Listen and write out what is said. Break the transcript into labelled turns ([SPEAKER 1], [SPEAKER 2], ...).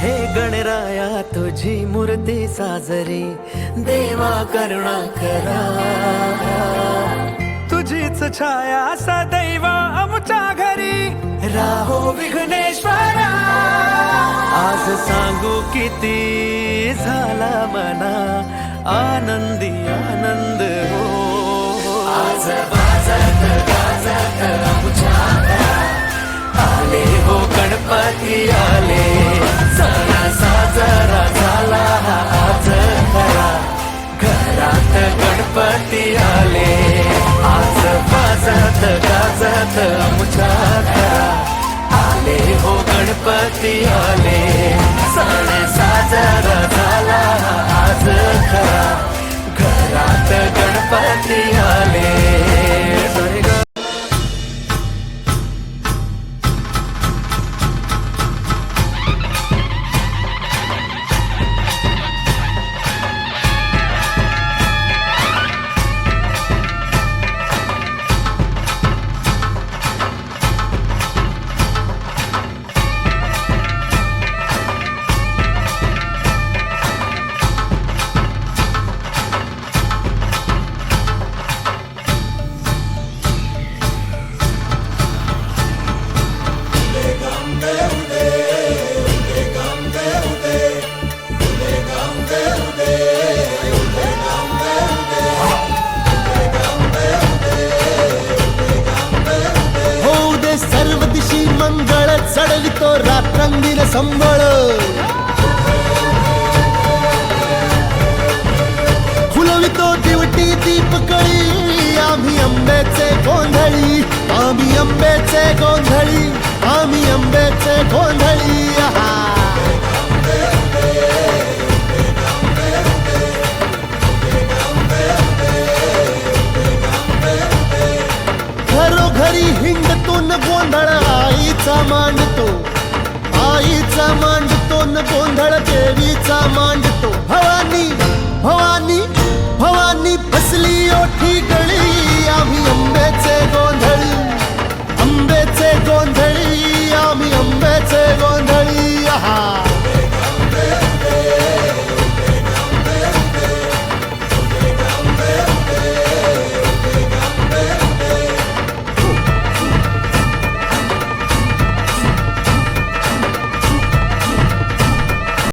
[SPEAKER 1] हे गणराया तुझी मूर्ती साजरी देवा करुणा करा. तुझीच छाया सदैव आमच्या घरी. राहो विघ्नेश्वरा. आज सांगू किती झाला मना आनंदी आनंद हो. आज वाजत गाजत आमच्या आले हो गणपती आले सण साजरा झाला हा आज खरा घरात गणपती आले आज वाजत गाजत आमच्या घरा आले हो गणपती आले सण साजरा झाला हा आज खरा
[SPEAKER 2] मंगळ चढवितो रात्रंगीर संबळ फुलवितो दिवटी दीपकळी आम्ही आंब्याचे गोंधळी आम्ही आंब्याचे गोंधळी आम्ही आंब्याचे गोंधळी घरोघरी हिंडतून गोंधळ आई आईचा मांडतो. आईचा मांडतो न गोंधळ देवीचा मांडतो. भवानी भवानी भवानी बसली